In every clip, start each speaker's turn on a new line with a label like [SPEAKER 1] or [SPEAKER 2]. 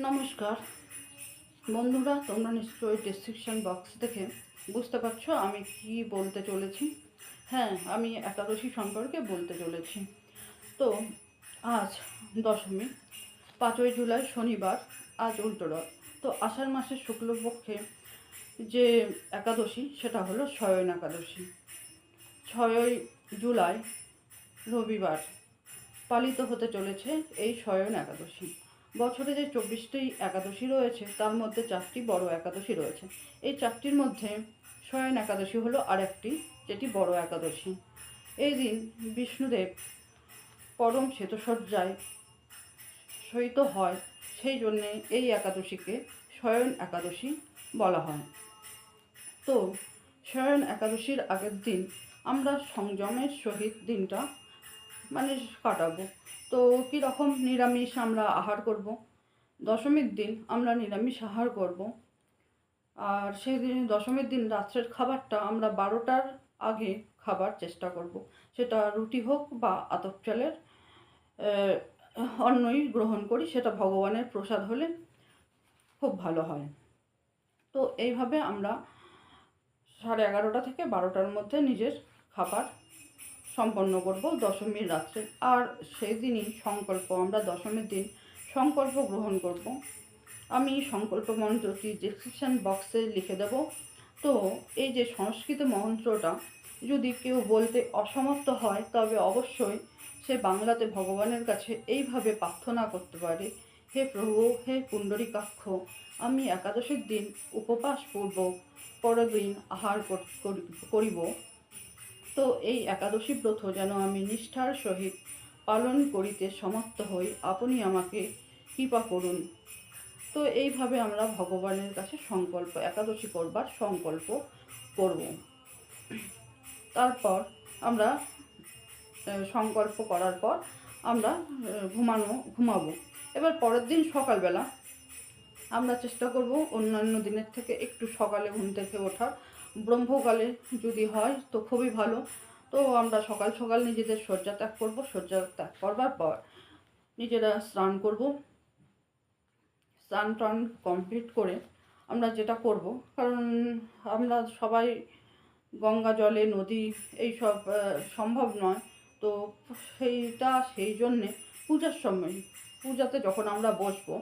[SPEAKER 1] নমস্কার। বন্ধুরা, তোমরা নিশ্চয়ই ডিসক্রিপশন বক্স দেখে বুঝতে পারছ আমি কি বলতে চলেছি। হ্যাঁ আমি একাদশী সম্পর্কে বলতে চলেছি। তো, আজ দশমী, পাঁচই জুলাই শনিবার, আজ উল্টোরথ তো আষাঢ় মাসের শুক্লপক্ষে যে একাদশী, সেটা হলো শয়ন একাদশী। ছয়ই জুলাই রবিবার পালিত হতে চলেছে এই শয়ন একাদশী। বছরে যে চব্বিশটি একাদশী রয়েছে, তার মধ্যে চারটি বড় একাদশী রয়েছে। এই চারটির মধ্যে শয়ন একাদশী হলো আরেকটি, যেটি বড় একাদশী। এই দিন বিষ্ণুদেব পরম শ্বেতসজ্জায় শয়িত হয়, সেই জন্যে এই একাদশীকে শয়ন একাদশী বলা হয়। তো শয়ন একাদশীর আগের দিন আমরা সংযমের সহিত দিনটা মানে কাটাবো। তো কীরকম নিরামিষ আমরা আহার করব? দশমীর দিন আমরা নিরামিষ আহার করব। আর সেই দিন, দশমীর দিন রাত্রের খাবারটা আমরা বারোটার আগে খাবার চেষ্টা করব। সেটা রুটি হোক বা আতপ চালের অন্নই গ্রহণ করি, সেটা ভগবানের প্রসাদ হলে খুব ভালো হয়। তো এইভাবে আমরা সাড়ে এগারোটা থেকে বারোটার মধ্যে নিজের খাবার সম্পন্ন করব দশমীর রাত্রে। আর সেই দিনই সংকল্প, আমরা দশমীর দিন সংকল্প গ্রহণ করব। আমি সংকল্প মন্ত্রটি ডিসক্রিপশান বক্সে লিখে দেব। তো এই যে সংস্কৃত মন্ত্রটা, যদি কেউ বলতে অসমর্থ হয়, তবে অবশ্যই সে বাংলাতে ভগবানের কাছে এইভাবে প্রার্থনা করতে পারে, হে প্রভু, হে পুণ্ডরীকাক্ষ, আমি একাদশীর দিন উপবাস পূর্বক পরদিন আহার করি- করিব। তো এই একাদশী ব্রত যেন আমি নিষ্ঠার সহিত পালন করিতে সমর্থ হই, আপনি আমাকে কৃপা করুন। তো এইভাবে আমরা ভগবানের কাছে সংকল্প, একাদশী করবার সংকল্প করব। তারপর আমরা সংকল্প করার পর আমরা ঘুমানো, ঘুমাবো। এবার পরের দিন সকালবেলা আমরা চেষ্টা করব অন্যান্য দিনের থেকে একটু সকালে ঘুম থেকে ওঠার ব্রহ্মকালে যদি হয় তো খুবই ভালো। তো আমরা সকাল সকাল নিজেদের শয্যা ত্যাগ করব শয্যা ত্যাগ করবার পর নিজেরা স্নান করব। স্নান টান কমপ্লিট করে আমরা যেটা করব কারণ আমরা সবাই গঙ্গা জলে নদী এইসব আহ, সম্ভব নয়। তো সেইটা সেই জন্যে পূজার সময় পূজাতে যখন আমরা বসবো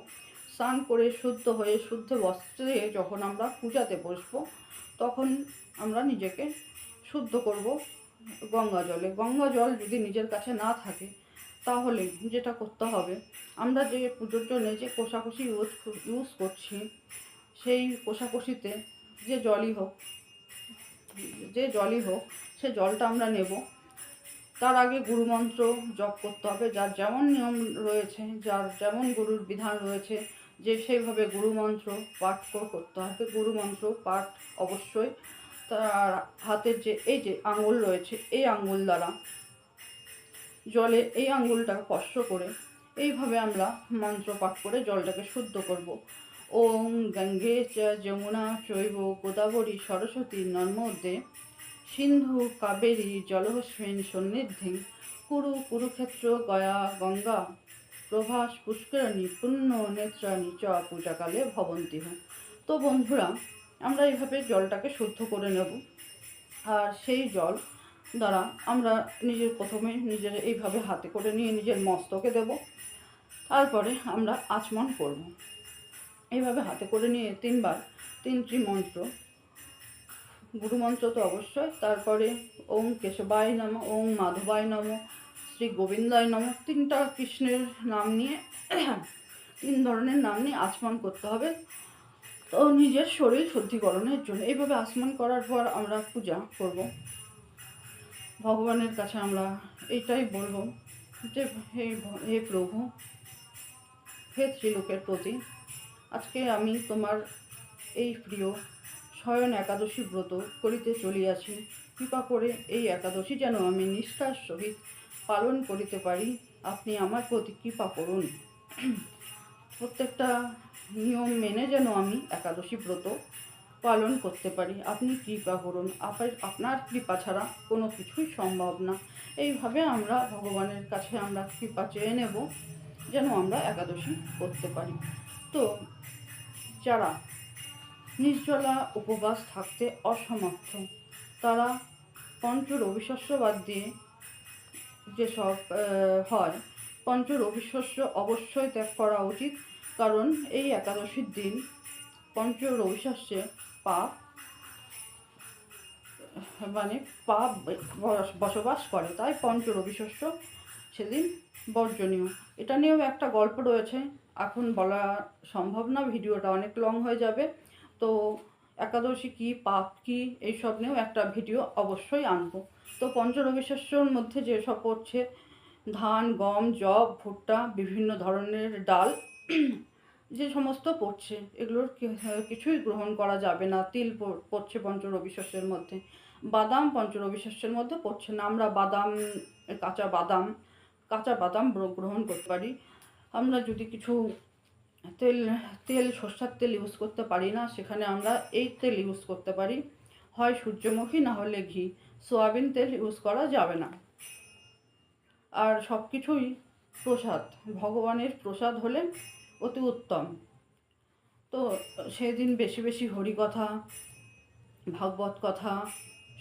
[SPEAKER 1] স্নান করে শুদ্ধ হয়ে শুদ্ধ বস্ত্রে যখন আমরা পূজাতে বসবো তখন আমরা নিজেকে শুদ্ধ করব গঙ্গা জলে। গঙ্গা জল যদি নিজের কাছে না থাকে, তাহলে যেটা করতে হবে, আমরা যে পুজোর জন্য যে কোষাকুষি ইউজ ইউজ করছি, সেই কোষাকুষিতে যে জলই হোক, যে জলই হোক, সে জলটা আমরা নেব। তার আগে গুরুমন্ত্র জপ করতে হবে। যার যেমন নিয়ম রয়েছে, যার যেমন গুরুর বিধান রয়েছে যে সেইভাবে গুরুমন্ত্র পাঠ কর- করতে হবে। গুরুমন্ত্র পাঠ অবশ্যই তার হাতের যে, এই যে আঙুল রয়েছে, এই আঙুল দ্বারা জলে, এই আঙুলটা স্পর্শ করে এইভাবে আমরা মন্ত্র পাঠ করে জলটাকে শুদ্ধ করব। ওম গঙ্গে যমুনা চৈব গোদাবরী সরস্বতী নর্মদে সিন্ধু কাবেরী জলহস্মিন সন্নিধি কুরু কুরুক্ষেত্র গয়া গঙ্গা প্রভাস পুষ্করণী, পুণ্য নেত্রাণী চ পূজাকালে ভবন্তি হয় তো বন্ধুরা, আমরা এইভাবে জলটাকে শুদ্ধ করে নেব। আর সেই জল দ্বারা আমরা নিজের প্রথমে নিজের এইভাবে হাতে করে নিয়ে নিজের মস্তকে দেব। তারপরে আমরা আচমন করব। এইভাবে হাতে করে নিয়ে তিনবার, তিনটি মন্ত্র। গুরুমন্ত্র তো অবশ্যই। তারপরে ওম কেশবায় নম ওম মাধবায় নম শ্রী গোবিন্দায় নম। তিনটা কৃষ্ণের নাম নিয়ে, তিন ধরনের নাম নিয়ে আচমন করতে হবে। তো নিজের শরীর শুদ্ধিকরণের জন্য। এইভাবে আসমান করার পর আমরা পূজা করব। ভগবানের কাছে আমরা এইটাই বলব যে, হে হে প্রভু, হে ত্রিলোকের প্রতি, আজকে আমি তোমার এই প্রিয় শয়ন একাদশী ব্রত করিতে চলিয়াছি। কৃপা করে এই একাদশী যেন আমি নিষ্ঠার সহিত পালন করিতে পারি, আপনি আমার প্রতি কৃপা করুন। প্রত্যেকটা নিয়ম মেনে যেন আমি একাদশী ব্রত পালন করতে পারি। আপনি কৃপা করুন। আপনার কৃপা ছাড়া কোনো কিছুই সম্ভব না। এইভাবে আমরা ভগবানের কাছে আমরা কৃপা চেয়ে নেব যেন আমরা একাদশী করতে পারি। তো যারা নির্জলা উপবাস থাকতে অসমর্থ, তারা পঞ্চ রবিশস্য বাদ দিয়ে যেসব হয়। পঞ্চ রবিশস্য অবশ্যই ত্যাগ করা উচিত, কারণ এই একাদশীর দিন পঞ্চ রবিশস্যে পাপ মানে পাপ বসবাস করে। তাই পঞ্চ রবিশস্য সেদিন বর্জনীয়। এটা নিয়েও একটা গল্প রয়েছে। এখন বলা সম্ভব না, ভিডিওটা অনেক লং হয়ে যাবে। তো একাদশী কী, পাপ কী, এইসব নিয়েও একটা ভিডিও অবশ্যই আনব। তো পঞ্চ রবিশস্যর মধ্যে যেসব পড়ছে, ধান, গম জব ভুট্টা, বিভিন্ন ধরনের ডাল, যে সমস্ত পড়ছে, এগুলোর কিছুই গ্রহণ করা যাবে না। তিল পড়ছে পঞ্চ রবিশস্যের মধ্যে। বাদাম পঞ্চ রবিশস্যের মধ্যে পড়ছে না। আমরা বাদাম, কাঁচা বাদাম কাঁচা বাদাম গ্রহণ করতে পারি। আমরা যদি কিছু তেল তেল, সর্ষার তেল ইউজ করতে পারি না। সেখানে আমরা এই তেল ইউজ করতে পারি। হয় সূর্যমুখী, না হলে ঘি। সোয়াবিন তেল ইউজ করা যাবে না। আর সব কিছুই প্রসাদ। ভগবানের প্রসাদ হলে অতি উত্তম। তো সেদিন বেশি বেশি হরিকথা ভাগবত কথা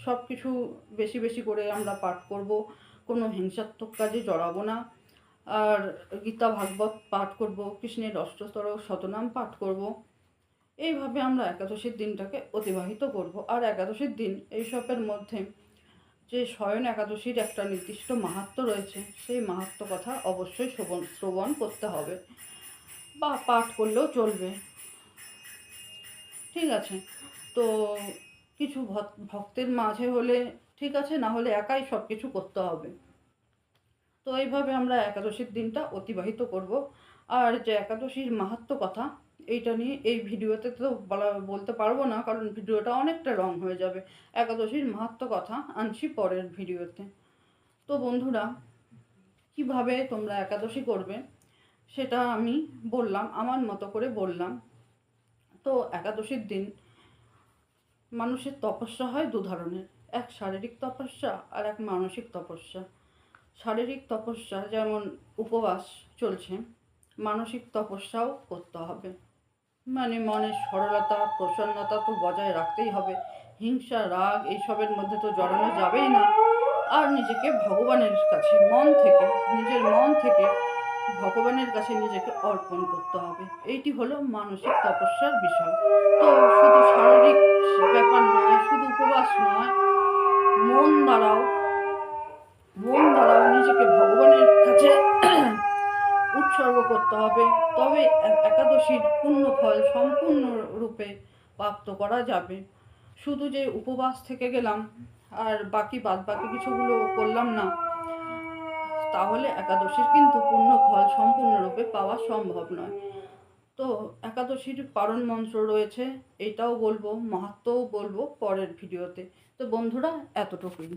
[SPEAKER 1] সব কিছু বেশি বেশি করে আমরা পাঠ করব। কোনো হিংসাত্মক কাজে জড়াবো না। আর গীতা ভাগবত পাঠ করব, কৃষ্ণের অষ্টস্তর শতনাম পাঠ করব। এইভাবে আমরা একাদশীর দিনটাকে অতিবাহিত করব। আর একাদশীর দিন এইসবের মধ্যে যে শয়ন একাদশীর একটা নির্দিষ্ট মাহাত্ম্য রয়েছে, সেই মাহাত্ম্য কথা অবশ্যই শ্রবণ শ্রবণ করতে হবে বা পাঠ করলেও চলবে। ঠিক আছে? তো কিছু ভক- ভক্তের মাঝে হলে ঠিক আছে, না হলে একাই সব কিছু করতে হবে। তো এইভাবে আমরা একাদশীর দিনটা অতিবাহিত করব। আর যে একাদশীর মাহাত্ম কথা, এইটা নিয়ে এই ভিডিওতে তো বলা, বলতে পারব না, কারণ ভিডিওটা অনেকটা রং হয়ে যাবে। একাদশীর মাহাত্ম্য কথা আনছি পরের ভিডিওতে। তো বন্ধুরা, কীভাবে তোমরা একাদশী করবে, সেটা আমি বললাম, আমার মতো করে বললাম। তো একাদশীর দিন মানুষের তপস্যা হয় দু ধরনের, এক শারীরিক তপস্যা আর এক মানসিক তপস্যা। শারীরিক তপস্যা যেমন উপবাস চলছে, মানসিক তপস্যাও করতে হবে। মানে মনের সরলতা, প্রসন্নতা তো বজায় রাখতেই হবে। হিংসা, রাগ এইসবের মধ্যে তো জড়ানো যাবেই না। আর নিজেকে ভগবানের কাছে, মন থেকে, নিজের মন থেকে ভগবানের কাছে নিজেকে অর্পণ করতে হবে। এইটি হলো মানসিক তপস্যার বিষয়। তো শুধু শারীরিক ব্যাপার নয়, শুধু উপবাস নয়, মন দ্বারাও মন দ্বারাও নিজেকে ভগবানের কাছে উৎসর্গ করতে হবে তবে একাদশীর পূর্ণ ফল সম্পূর্ণরূপে প্রাপ্ত করা যাবে। শুধু যে উপবাস থেকে গেলাম আর বাকি বাদ বাকি কিছুগুলো করলাম না, তাহলে একাদশীর কিন্তু পূর্ণ ফল সম্পূর্ণরূপে পাওয়া সম্ভব নয়। তো একাদশীর পারণ মন্ত্র রয়েছে, এটাও বলব মাহাত্মও বলব পরের ভিডিওতে। তো বন্ধুরা, এতটুকুই।